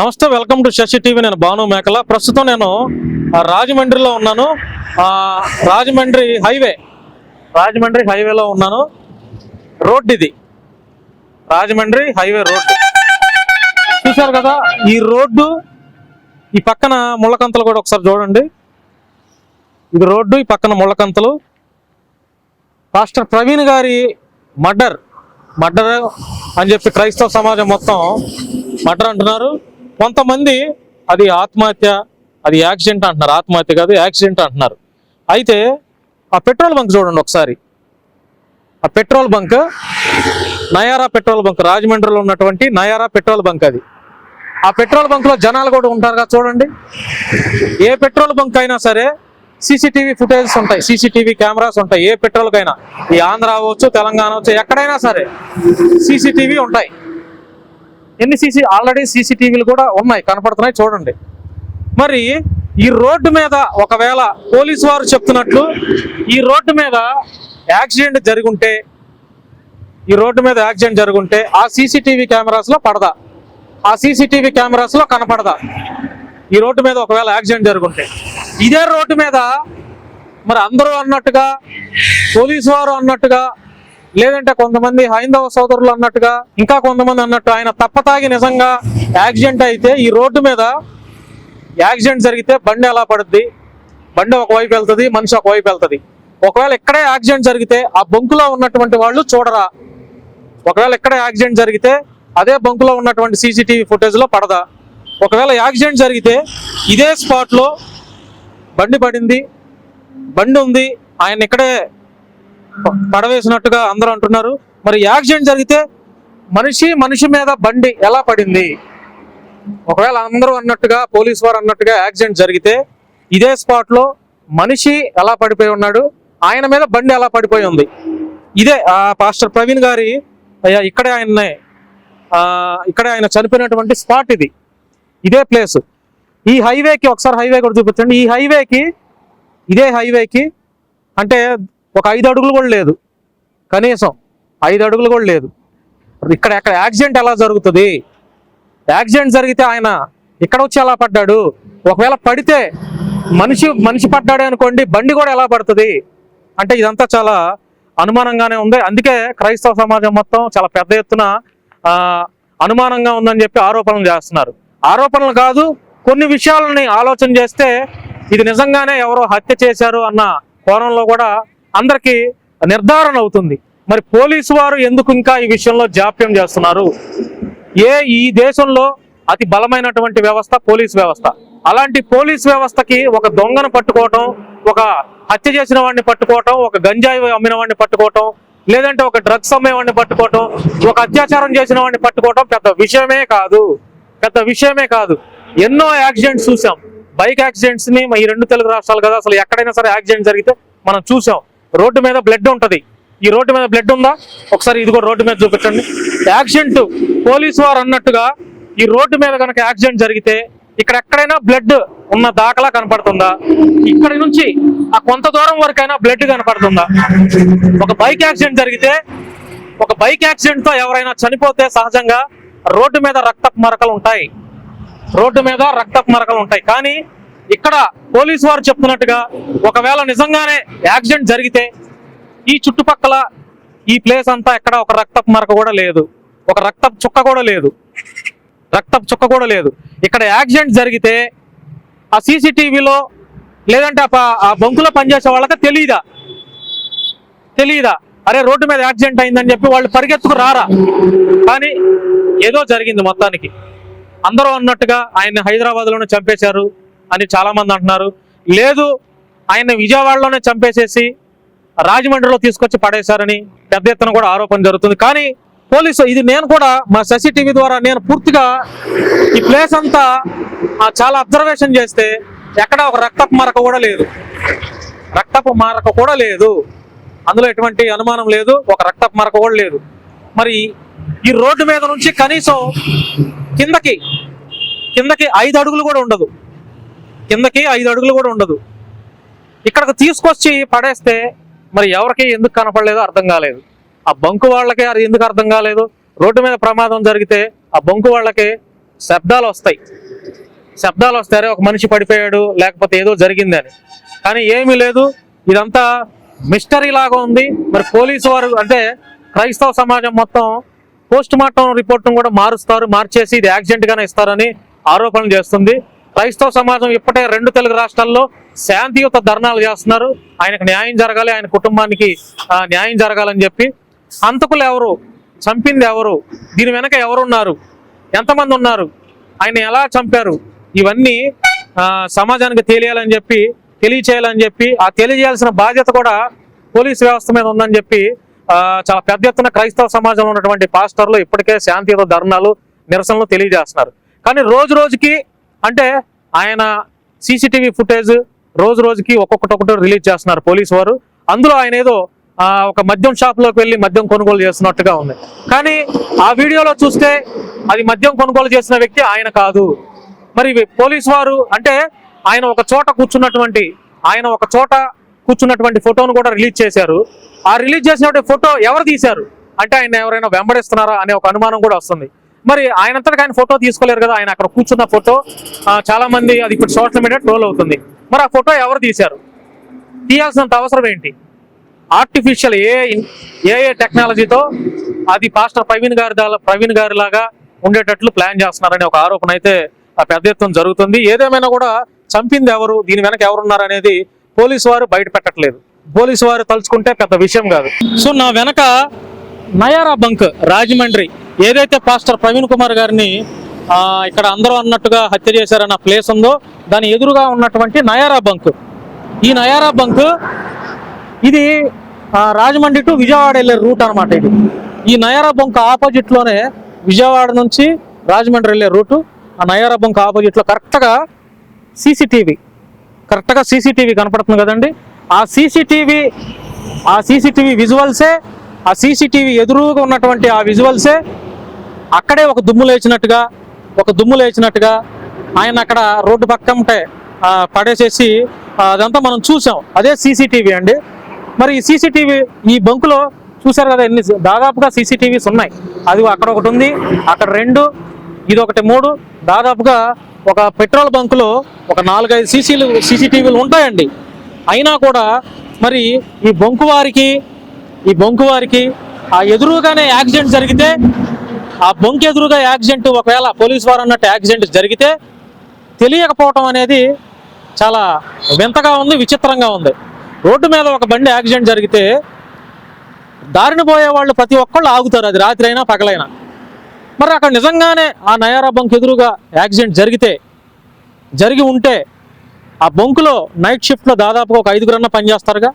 నమస్తే welcome to Shashi TV. నేను భాను మేకల. ప్రస్తుతం నేను రాజమండ్రిలో ఉన్నాను. రాజమండ్రి హైవే రాజమండ్రి హైవేలో ఉన్నాను. రోడ్ ఇది రాజమండ్రి హైవే రోడ్డు. చూశారు కదా ఈ రోడ్డు ఈ పక్కన ముళ్ళకంతలు కూడా ఒకసారి చూడండి. ఇది రోడ్డు ఈ పక్కన ముళ్ళకంతలు. పాస్టర్ ప్రవీణ్ గారి మర్డర్ మర్డర్ అని చెప్పి క్రైస్తవ సమాజం మొత్తం మర్డర్ అంటున్నారు. కొంతమంది అది ఆత్మహత్య అది యాక్సిడెంట్ అంటున్నారు. ఆత్మహత్య కాదు యాక్సిడెంట్ అంటున్నారు. అయితే ఆ పెట్రోల్ బంక్ చూడండి ఒకసారి. ఆ petrol bunk Nayara petrol bunk రాజమండ్రిలో ఉన్నటువంటి నయారా పెట్రోల్ బంక్ అది. ఆ పెట్రోల్ బంక్లో జనాలు కూడా ఉంటారు కదా చూడండి. ఏ పెట్రోల్ బంక్ అయినా సరే సీసీటీవీ ఫుటేజెస్ ఉంటాయి సీసీటీవీ కెమెరాస్ ఉంటాయి. ఏ పెట్రోల్కైనా ఈ ఆంధ్ర అవ్వచ్చు తెలంగాణ అవ్వచ్చు ఎక్కడైనా సరే సీసీటీవీ ఉంటాయి. ఎన్ని సీసీ ఆల్రెడీ సీసీటీవీలు కూడా ఉన్నాయి కనపడుతున్నాయి చూడండి. మరి ఈ రోడ్డు మీద ఒకవేళ పోలీసు వారు చెప్తున్నట్లు ఈ రోడ్డు మీద యాక్సిడెంట్ జరుగుంటే ఈ రోడ్డు మీద యాక్సిడెంట్ జరుగుంటే ఆ సీసీటీవీ కెమెరాస్లో పడదా? ఆ సీసీటీవీ కెమెరాస్లో కనపడదా? ఈ రోడ్డు మీద ఒకవేళ యాక్సిడెంట్ జరుగుంటే. ఇదే రోడ్డు మీద మరి అందరూ అన్నట్టుగా పోలీసు వారు అన్నట్టుగా లేదంటే కొంతమంది హైందవ సోదరులు అన్నట్టుగా ఇంకా కొంతమంది అన్నట్టు ఆయన తప్పతాగి నిజంగా యాక్సిడెంట్ అయితే ఈ రోడ్డు మీద యాక్సిడెంట్ జరిగితే బండి ఎలా పడుద్ది? బండి ఒకవైపు వెళ్తుంది మనిషి ఒకవైపు వెళ్తుంది. ఒకవేళ ఇక్కడే యాక్సిడెంట్ జరిగితే ఆ బొంకులో ఉన్నటువంటి వాళ్ళు చూడరా? ఒకవేళ ఇక్కడే యాక్సిడెంట్ జరిగితే అదే బంకులో ఉన్నటువంటి సీసీటీవీ ఫుటేజ్లో పడదా? ఒకవేళ యాక్సిడెంట్ జరిగితే ఇదే స్పాట్లో బండి పడింది బండి ఉంది ఆయన ఇక్కడే పడవేసినట్టుగా అందరూ అంటున్నారు. మరి యాక్సిడెంట్ జరిగితే మనిషి మనిషి మీద బండి ఎలా పడింది? ఒకవేళ అందరూ అన్నట్టుగా పోలీస్ వారు అన్నట్టుగా యాక్సిడెంట్ జరిగితే ఇదే స్పాట్లో మనిషి ఎలా పడిపోయి ఉన్నాడు? ఆయన మీద బండి ఎలా పడిపోయి ఉంది? ఇదే ఆ పాస్టర్ ప్రవీణ్ గారి అయ్యా ఇక్కడే ఆయన్నే ఇక్కడే ఆయన చనిపోయినటువంటి స్పాట్ ఇది. ఇదే ప్లేస్ ఈ హైవేకి ఒకసారి హైవే కూడా చూపించండి. ఈ హైవేకి ఇదే హైవేకి అంటే ఒక ఐదు అడుగులు కూడా లేదు. కనీసం ఐదు అడుగులు కూడా లేదు. ఇక్కడ ఎక్కడ యాక్సిడెంట్ ఎలా జరుగుతుంది? యాక్సిడెంట్ జరిగితే ఆయన ఇక్కడ వచ్చి ఎలా పడ్డాడు? ఒకవేళ పడితే మనిషి మనిషి పడ్డాడే అనుకోండి బండి కూడా ఎలా పడుతుంది? అంటే ఇదంతా చాలా అనుమానంగానే ఉంది. అందుకే క్రైస్తవ సమాజం మొత్తం చాలా పెద్ద ఎత్తున అనుమానంగా ఉందని చెప్పి ఆరోపణలు చేస్తున్నారు. ఆరోపణలు కాదు కొన్ని విషయాలని ఆలోచన చేస్తే ఇది నిజంగానే ఎవరో హత్య చేశారు అన్న కోణంలో కూడా అందరికీ నిర్ధారణ అవుతుంది. మరి పోలీసు వారు ఎందుకు ఇంకా ఈ విషయంలో జాప్యం చేస్తున్నారు? ఏ ఈ దేశంలో అతి బలమైనటువంటి వ్యవస్థ పోలీస్ వ్యవస్థ. అలాంటి పోలీస్ వ్యవస్థకి ఒక దొంగను పట్టుకోవటం ఒక హత్య చేసిన వాడిని పట్టుకోవటం ఒక గంజాయి అమ్మిన వాడిని పట్టుకోవటం లేదంటే ఒక డ్రగ్స్ అమ్మేవాడిని పట్టుకోవటం ఒక అత్యాచారం చేసిన వాడిని పట్టుకోవటం పెద్ద విషయమే కాదు. పెద్ద విషయమే కాదు. ఎన్నో యాక్సిడెంట్స్ చూసాం. బైక్ యాక్సిడెంట్స్ని ఈ రెండు తెలుగు రాష్ట్రాలు కదా అసలు ఎక్కడైనా సరే యాక్సిడెంట్ జరిగితే మనం చూసాం. రోడ్డు మీద బ్లడ్ ఉంటుంది. ఈ రోడ్డు మీద బ్లడ్ ఉందా? ఒకసారి ఇది కూడా రోడ్డు మీద చూపించండి. యాక్సిడెంట్. పోలీసు వారు అన్నట్టుగా ఈ రోడ్డు మీద కనుక యాక్సిడెంట్ జరిగితే ఇక్కడ ఎక్కడైనా బ్లడ్ ఉన్న దాఖలా కనపడుతుందా? ఇక్కడ నుంచి ఆ కొంత దూరం వరకైనా బ్లడ్ కనపడుతుందా? ఒక బైక్ యాక్సిడెంట్ జరిగితే ఒక బైక్ యాక్సిడెంట్తో ఎవరైనా చనిపోతే సహజంగా రోడ్డు మీద రక్తపు మరకలు ఉంటాయి. రోడ్డు మీద రక్తపు మరకలు ఉంటాయి. కానీ ఇక్కడ పోలీసు వారు చెప్తున్నట్టుగా ఒకవేళ నిజంగానే యాక్సిడెంట్ జరిగితే ఈ చుట్టుపక్కల ఈ ప్లేస్ అంతా ఎక్కడ ఒక రక్తపు మరక కూడా లేదు. ఒక రక్తపు చుక్క కూడా లేదు. రక్తపు చుక్క కూడా లేదు. ఇక్కడ యాక్సిడెంట్ జరిగితే ఆ సీసీటీవీలో లేదంటే ఆ బంకులో పనిచేసే వాళ్ళకి తెలియదా తెలియదా అరే రోడ్డు మీద యాక్సిడెంట్ అయిందని చెప్పి వాళ్ళు పరిగెత్తుకు రారా? కానీ ఏదో జరిగింది మొత్తానికి. అందరూ అన్నట్టుగా ఆయన హైదరాబాద్లోనే చంపేశారు. అని చాలామంది అంటున్నారు. లేదు ఆయన విజయవాడలోనే చంపేసేసి రాజమండ్రిలో తీసుకొచ్చి పడేశారని పెద్ద ఎత్తున కూడా ఆరోపణ జరుగుతుంది. కానీ పోలీసు ఇది నేను కూడా మా శశి టీవీ ద్వారా నేను పూర్తిగా ఈ ప్లేస్ అంతా చాలా అబ్జర్వేషన్ చేస్తే ఎక్కడ ఒక రక్తపు మరక కూడా లేదు. రక్తపు మరక కూడా లేదు. అందులో ఎటువంటి అనుమానం లేదు ఒక రక్తపు మరక కూడా లేదు. మరి ఈ రోడ్డు మీద నుంచి కనీసం కిందకి కిందకి ఐదు అడుగులు కూడా ఉండదు. కిందకి ఐదు అడుగులు కూడా ఉండదు. ఇక్కడికి తీసుకొచ్చి పడేస్తే మరి ఎవరికి ఎందుకు కనపడలేదో అర్థం కాలేదు. ఆ బంకు వాళ్ళకే అది ఎందుకు అర్థం కాలేదు? రోడ్డు మీద ప్రమాదం జరిగితే ఆ బంకు వాళ్ళకి శబ్దాలు వస్తాయి. శబ్దాలు వస్తారే ఒక మనిషి పడిపోయాడు లేకపోతే ఏదో జరిగిందని కానీ ఏమీ లేదు. ఇదంతా మిస్టరీ లాగా ఉంది. మరి పోలీసు వారు అంటే క్రైస్తవ సమాజం మొత్తం పోస్ట్ మార్టం రిపోర్ట్ను కూడా మారుస్తారు మార్చేసి ఇది యాక్సిడెంట్గానే ఇస్తారని ఆరోపణలు చేస్తుంది. క్రైస్తవ సమాజం ఇప్పటే రెండు తెలుగు రాష్ట్రాల్లో శాంతియుత ధర్నాలు చేస్తున్నారు. ఆయనకు న్యాయం జరగాలి ఆయన కుటుంబానికి న్యాయం జరగాలని చెప్పి అంతకులు ఎవరు చంపింది ఎవరు దీని వెనక ఎవరున్నారు ఎంతమంది ఉన్నారు ఆయన ఎలా చంపారు ఇవన్నీ సమాజానికి తెలియాలని చెప్పి తెలియచేయాలని చెప్పి ఆ తెలియజేయాల్సిన బాధ్యత కూడా పోలీస్ వ్యవస్థ మీద ఉందని చెప్పి చాలా పెద్ద ఎత్తున క్రైస్తవ సమాజంలో ఉన్నటువంటి పాస్టర్లు ఇప్పటికే శాంతియుత ధర్నాలు నిరసనలు తెలియజేస్తున్నారు. కానీ రోజు రోజుకి అంటే ఆయన సీసీటీవీ ఫుటేజ్ రోజు రోజుకి ఒక్కొక్కటి రిలీజ్ చేస్తున్నారు పోలీసు వారు. అందులో ఆయన ఏదో ఒక మద్యం షాప్లోకి వెళ్ళి మద్యం కొనుగోలు చేస్తున్నట్టుగా ఉంది. కానీ ఆ వీడియోలో చూస్తే అది మద్యం కొనుగోలు చేసిన వ్యక్తి ఆయన కాదు. మరి పోలీసు వారు అంటే ఆయన ఒక చోట కూర్చున్నటువంటి ఆయన ఒక చోట కూర్చున్నటువంటి ఫోటోను కూడా రిలీజ్ చేశారు. ఆ రిలీజ్ చేసినటువంటి ఫోటో ఎవరు తీశారు? అంటే ఆయన ఎవరైనా వెంబడిస్తున్నారా అనే ఒక అనుమానం కూడా వస్తుంది. మరి ఆయనంతటికి ఆయన ఫోటో తీసుకోలేరు కదా ఆయన అక్కడ కూర్చున్న ఫోటో. చాలా మంది అది ఇప్పుడు సోషల్ మీడియా ట్రోల్ అవుతుంది. మరి ఆ ఫోటో ఎవరు తీశారు? తీయాల్సినంత అవసరం ఏంటి? ఆర్టిఫిషియల్ ఏ ఏఏ టెక్నాలజీతో అది పాస్టర్ ప్రవీణ్ గారి ప్రవీణ్ గారి లాగా ఉండేటట్లు ప్లాన్ చేస్తున్నారనే ఒక ఆరోపణ అయితే ఆ పెద్ద ఎత్తున జరుగుతుంది. ఏదేమైనా కూడా చంపింది ఎవరు దీని వెనక ఎవరున్నారు అనేది పోలీసు వారు బయట పెట్టట్లేదు. పోలీసు వారు తలుచుకుంటే పెద్ద విషయం కాదు. సో నా వెనక నయారా బంక్ రాజమండ్రి ఏదైతే పాస్టర్ ప్రవీణ్ కుమార్ గారిని ఇక్కడ అందరూ అన్నట్టుగా హత్య చేశారన్న ప్లేస్ ఉందో దాని ఎదురుగా ఉన్నటువంటి నయారా బంక్. ఈ నయారా బంక్ ఇది రాజమండ్రి టు విజయవాడ వెళ్ళే రూట్ అనమాట ఇది. ఈ నయారా బంక్ ఆపోజిట్లోనే విజయవాడ నుంచి రాజమండ్రి వెళ్ళే రూటు. ఆ నయారా బంక్ ఆపోజిట్లో కరెక్ట్గా సీసీటీవీ కరెక్ట్గా సీసీటీవీ కనపడుతుంది కదండి. ఆ సీసీటీవీ ఆ సీసీటీవీ విజువల్సే ఆ సీసీటీవీ ఎదురుగా ఉన్నటువంటి ఆ విజువల్సే అక్కడే ఒక దుమ్ము లేచినట్టుగా ఒక దుమ్ము లేచినట్టుగా ఆయన అక్కడ రోడ్డు పక్కంటే పడేసేసి అదంతా మనం చూసాం. అదే సీసీటీవీ అండి. మరి ఈ సీసీటీవీ ఈ బంకులో చూశారు కదా ఎన్ని దాదాపుగా సీసీటీవీస్ ఉన్నాయి. అది అక్కడ ఒకటి ఉంది అక్కడ రెండు ఇది ఒకటి మూడు. దాదాపుగా ఒక పెట్రోల్ బంకులో ఒక నాలుగైదు సీసీలు సీసీటీవీలు ఉంటాయండి. అయినా కూడా మరి ఈ బొంకు వారికి ఈ బొంకు వారికి ఆ ఎదురుగానే యాక్సిడెంట్ జరిగితే ఆ బొంక్ ఎదురుగా యాక్సిడెంట్ ఒకవేళ పోలీస్ వారు అన్నట్టు యాక్సిడెంట్ జరిగితే తెలియకపోవటం అనేది చాలా వింతగా ఉంది విచిత్రంగా ఉంది. రోడ్డు మీద ఒక బండి యాక్సిడెంట్ జరిగితే దారిన పోయే వాళ్ళు ప్రతి ఒక్కళ్ళు ఆగుతారు అది రాత్రి అయినా పగలైనా. మరి అక్కడ నిజంగానే ఆ నయారా బంక్ ఎదురుగా యాక్సిడెంట్ జరిగితే జరిగి ఉంటే ఆ బొంకులో నైట్ షిఫ్ట్లో దాదాపుగా ఒక ఐదుగురన్నా పనిచేస్తారుగా?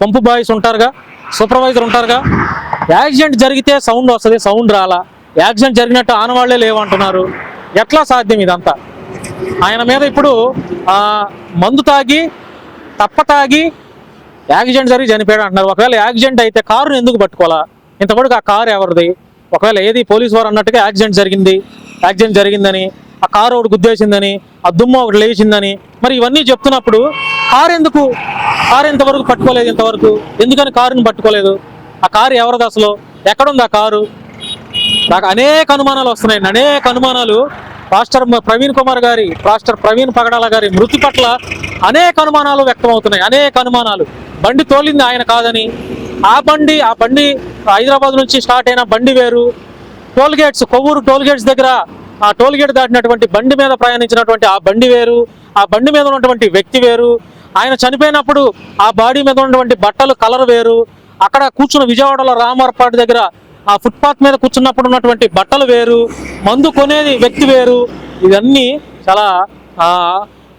పంపు బాయ్స్ ఉంటారుగా? సూపర్వైజర్ ఉంటారుగా? యాక్సిడెంట్ జరిగితే సౌండ్ వస్తుంది సౌండ్ రాలా. యాక్సిడెంట్ జరిగినట్టు ఆనవాళ్ళే లేవంటున్నారు. ఎట్లా సాధ్యం ఇదంతా? ఆయన మీద ఇప్పుడు మందు తాగి తప్ప తాగి యాక్సిడెంట్ జరిగి చనిపోయాడు అంటున్నారు. ఒకవేళ యాక్సిడెంట్ అయితే కారుని ఎందుకు పట్టుకోవాలా? ఇంతవరకు ఆ కారు ఎవరిది? ఒకవేళ ఏది పోలీస్ వారు అన్నట్టుగా యాక్సిడెంట్ జరిగింది యాక్సిడెంట్ జరిగిందని ఆ కారు ఒకటి గుద్దేసిందని ఆ దుమ్ము ఒకటి లేచిందని మరి ఇవన్నీ చెప్తున్నప్పుడు కారు ఎందుకు? కారు ఇంతవరకు పట్టుకోలేదు ఇంతవరకు? ఎందుకని కారుని పట్టుకోలేదు? ఆ కారు ఎవరిది అసలు? ఎక్కడుంది ఆ కారు? నాకు అనేక అనుమానాలు వస్తున్నాయి. అనేక అనుమానాలు. పాస్టర్ ప్రవీణ్ కుమార్ గారి పాస్టర్ ప్రవీణ్ పగడాల గారి మృతి పట్ల అనేక అనుమానాలు వ్యక్తమవుతున్నాయి. అనేక అనుమానాలు. బండి తోలింది ఆయన కాదని. ఆ బండి ఆ బండి హైదరాబాద్ నుంచి స్టార్ట్ అయిన బండి వేరు. Toll gates Kovvur toll gates దగ్గర ఆ టోల్ గేట్ దాటినటువంటి బండి మీద ప్రయాణించినటువంటి ఆ బండి వేరు. ఆ బండి మీద ఉన్నటువంటి వ్యక్తి వేరు. ఆయన చనిపోయినప్పుడు ఆ బాడీ మీద ఉన్నటువంటి బట్టలు కలర్ వేరు. అక్కడ కూర్చున్న విజయవాడలో రామర్పాటి దగ్గర ఆ ఫుట్పాత్ మీద కూర్చున్నప్పుడు ఉన్నటువంటి బట్టలు వేరు మందు కొనేది వ్యక్తి వేరు. ఇవన్నీ చాలా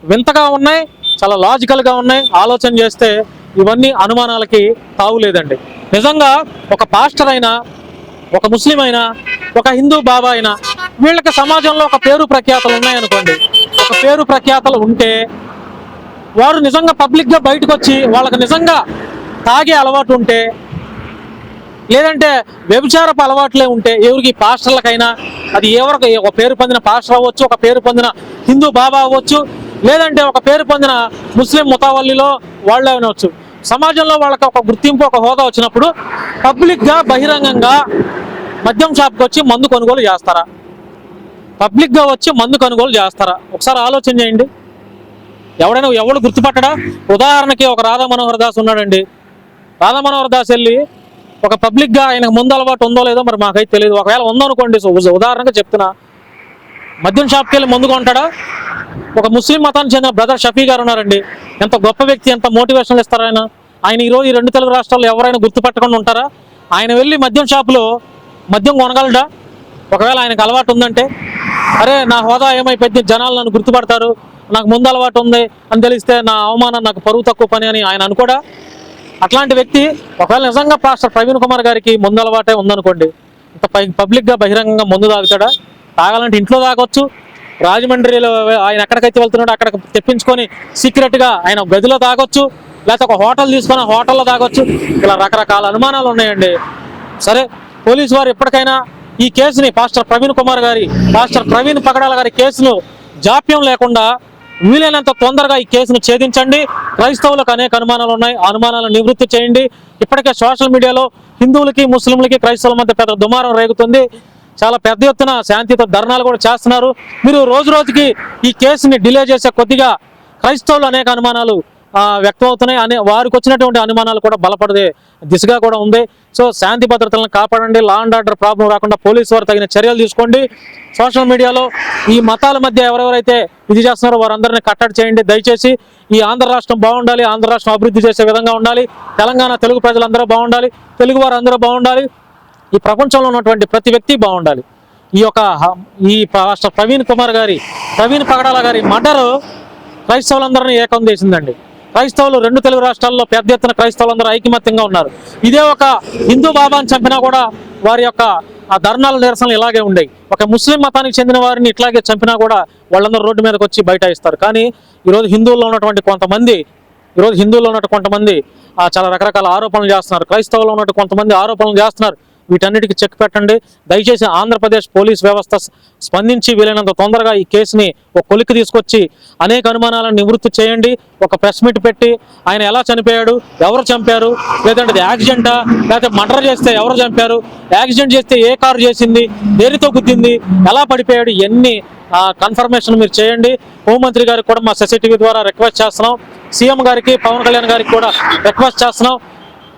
వింతగా ఉన్నాయి చాలా లాజికల్గా ఉన్నాయి. ఆలోచన చేస్తే ఇవన్నీ అనుమానాలకి తావులేదండి నిజంగా ఒక పాస్టర్ అయినా ఒక ముస్లిం అయినా ఒక హిందూ బాబా అయినా వీళ్ళకి సమాజంలో ఒక పేరు ప్రఖ్యాతలు ఉన్నాయనుకోండి. ఒక పేరు ప్రఖ్యాతలు ఉంటే వారు నిజంగా పబ్లిక్గా బయటకు వచ్చి వాళ్ళకి నిజంగా తాగే అలవాటు ఉంటే లేదంటే వ్యభిచారపు అలవాట్లే ఉంటే ఎవరికి పాస్టర్లకైనా అది ఎవరికి ఒక పేరు పొందిన పాస్టర్ అవ్వచ్చు ఒక పేరు పొందిన హిందూ బాబా అవ్వచ్చు లేదంటే ఒక పేరు పొందిన ముస్లిం ముతావల్లిలో వాళ్ళు అనవచ్చు. సమాజంలో వాళ్ళకి ఒక గుర్తింపు ఒక హోదా వచ్చినప్పుడు పబ్లిక్గా బహిరంగంగా మద్యం షాప్కి వచ్చి మందు కొనుగోలు చేస్తారా? పబ్లిక్గా వచ్చి మందు కొనుగోలు చేస్తారా? ఒకసారి ఆలోచన చేయండి. ఎవడైనా ఎవడు గుర్తుపట్టడా? ఉదాహరణకి ఒక రాధా మనోహర్ దాస్ ఉన్నాడండి. రాధా మనోహర్ దాస్ వెళ్ళి ఒక పబ్లిక్గా ఆయనకు ముందు అలవాటు ఉందో లేదో మరి మాకైతే తెలియదు. ఒకవేళ ఉందనుకోండి ఉదాహరణగా చెప్తున్నా. మద్యం షాప్కి వెళ్ళి ముందు కొంటాడా ఒక ముస్లిం మతానికి చెందిన బ్రదర్ షఫీ గారు ఉన్నారండి. ఎంత గొప్ప వ్యక్తి ఎంత మోటివేషన్లు ఇస్తారు ఆయన? ఆయన ఈరోజు ఈ రెండు తెలుగు రాష్ట్రాల్లో ఎవరైనా గుర్తుపట్టకుండా ఉంటారా? ఆయన వెళ్ళి మద్యం షాపులో మద్యం కొనగలడా? ఒకవేళ ఆయనకు అలవాటు ఉందంటే అరే నా హోదా ఏమైపోయింది? జనాలు నన్ను గుర్తుపడతారు. నాకు ముందు అలవాటు ఉంది అని తెలిస్తే నా అవమానం నాకు పరువు తక్కువ పని అని ఆయన అనుకోడా? అట్లాంటి వ్యక్తి ఒకవేళ నిజంగా పాస్టర్ ప్రవీణ్ కుమార్ గారికి ముందు అలవాటే ఉందనుకోండి ఇంత పై- పబ్లిక్గా బహిరంగంగా ముందు తాగుతాడా? తాగాలంటే ఇంట్లో తాగొచ్చు. రాజమండ్రిలో ఆయన ఎక్కడికైతే వెళ్తున్నాడో అక్కడ తెప్పించుకొని సీక్రెట్గా ఆయన గదిలో తాగొచ్చు. లేకపోతే ఒక హోటల్ తీసుకొని హోటల్లో తాగొచ్చు. ఇలా రకరకాల అనుమానాలు ఉన్నాయండి. సరే పోలీసు వారు ఎప్పటికైనా ఈ కేసుని పాస్టర్ ప్రవీణ్ కుమార్ గారి పాస్టర్ ప్రవీణ్ పగడాల గారి కేసును జాప్యం లేకుండా వీలైనంత తొందరగా ఈ కేసును ఛేదించండి. క్రైస్తవులకు అనేక అనుమానాలు ఉన్నాయి. అనుమానాలను నివృత్తి చేయండి. ఇప్పటికే సోషల్ మీడియాలో హిందువులకి ముస్లింలకి క్రైస్తవుల మధ్య పెద్ద దుమారం రేగుతుంది. చాలా పెద్ద ఎత్తున శాంతితో ధర్నాలు కూడా చేస్తున్నారు. మీరు రోజు రోజుకి ఈ కేసుని డిలే చేసే కొద్దిగా క్రైస్తవులు అనేక అనుమానాలు వ్యక్తమవుతున్నాయి. అనే వారికి వచ్చినటువంటి అనుమానాలు కూడా బలపడే దిశగా కూడా ఉంది. సో శాంతి భద్రతలను కాపాడండి. లా అండ్ ఆర్డర్ ప్రాబ్లం రాకుండా పోలీసు వారు తగిన చర్యలు తీసుకోండి. సోషల్ మీడియాలో ఈ మతాల మధ్య ఎవరెవరైతే ఇది చేస్తున్నారో వారందరినీ కట్టడి చేయండి. దయచేసి ఈ ఆంధ్ర రాష్ట్రం బాగుండాలి. ఆంధ్ర రాష్ట్రం అభివృద్ధి చేసే విధంగా ఉండాలి. తెలంగాణ తెలుగు ప్రజలందరూ బాగుండాలి. తెలుగు వారు అందరూ బాగుండాలి. ఈ ప్రపంచంలో ఉన్నటువంటి ప్రతి వ్యక్తి బాగుండాలి. ఈ యొక్క ఈ రాష్ట్ర ప్రవీణ్ కుమార్ గారి ప్రవీణ్ పగడాల గారి మటరు క్రైస్తవులందరినీ ఏకం చేసిందండి. క్రైస్తవులు రెండు తెలుగు రాష్ట్రాల్లో పెద్ద ఎత్తున క్రైస్తవులందరూ ఐకమత్యంగా ఉన్నారు. ఇదే ఒక హిందూ బాబాని చంపినా కూడా వారి యొక్క ఆ ధర్నాల నిరసనలు ఇలాగే ఉండేవి. ఒక ముస్లిం మతానికి చెందిన వారిని ఇట్లాగే చంపినా కూడా వాళ్ళందరూ రోడ్డు మీదకి వచ్చి బయట ఇస్తారు కానీ ఈరోజు హిందువుల్లో ఉన్నటువంటి కొంతమంది ఈరోజు హిందువుల్లో ఉన్నట్టు కొంతమంది చాలా రకరకాల ఆరోపణలు చేస్తున్నారు. క్రైస్తవులు ఉన్నట్టు కొంతమంది ఆరోపణలు చేస్తున్నారు. వీటన్నిటికి చెక్ పెట్టండి. దయచేసి ఆంధ్రప్రదేశ్ పోలీస్ వ్యవస్థ స్పందించి వీలైనంత తొందరగా ఈ కేసుని ఒక కొలిక్కి తీసుకొచ్చి అనేక అనుమానాలను నివృత్తి చేయండి. ఒక ప్రెస్ మీట్ పెట్టి ఆయన ఎలా చనిపోయాడు ఎవరు చంపారు లేదంటే అది యాక్సిడెంటా లేకపోతే మర్డర్ చేస్తే ఎవరు చంపారు యాక్సిడెంట్ చేస్తే ఏ కారు చేసింది దేనితో గుద్దింది ఎలా పడిపోయాడు ఎన్ని కన్ఫర్మేషన్ మీరు చేయండి. హోంమంత్రి గారికి కూడా మా సొసైటీవీ ద్వారా రిక్వెస్ట్ చేస్తున్నాం. సీఎం గారికి పవన్ కళ్యాణ్ గారికి కూడా రిక్వెస్ట్ చేస్తున్నాం.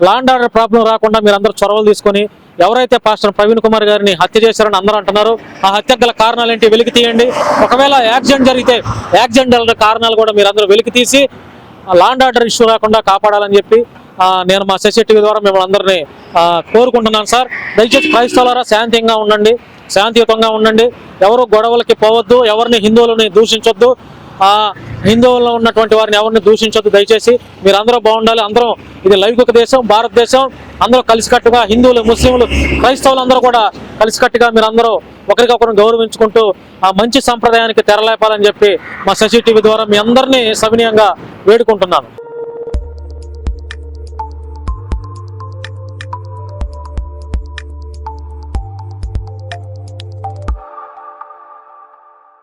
లాండ్ ఆర్డర్ ప్రాబ్లం రాకుండా మీరు అందరూ చొరవలు తీసుకొని ఎవరైతే పాస్టర్ ప్రవీణ్ కుమార్ గారిని హత్య చేశారని అందరూ అంటున్నారు ఆ హత్యకు గల కారణాలు ఏంటి వెలికి తీయండి. ఒకవేళ యాక్సిడెంట్ జరిగితే యాక్సిడెంట్ కారణాలు కూడా మీరు అందరూ వెలికి తీసి లాండ్ ఆర్డర్ ఇష్యూ రాకుండా కాపాడాలని చెప్పి నేను మా సెసిటీవీ ద్వారా మిమ్మల్ని అందరినీ కోరుకుంటున్నాను సార్. దయచేసి క్రైస్తవులారా శాంతిగా ఉండండి. శాంతియుతంగా ఉండండి. ఎవరు గొడవలకి పోవద్దు ఎవరిని హిందువులని దూషించొద్దు. ఆ హిందువుల్లో ఉన్నటువంటి వారిని ఎవరిని దూషించొద్దు. దయచేసి మీరు అందరూ బాగుండాలి. అందరం ఇది లౌకిక దేశం భారతదేశం. అందరూ కలిసికట్టుగా హిందువులు ముస్లింలు క్రైస్తవులు అందరూ కూడా కలిసికట్టుగా మీరు అందరూ ఒకరికొకరు గౌరవించుకుంటూ ఆ మంచి సంప్రదాయానికి తెరలేపాలని చెప్పి మా శశి టీవీ ద్వారా మీ అందరినీ సవినీయంగా వేడుకుంటున్నాను.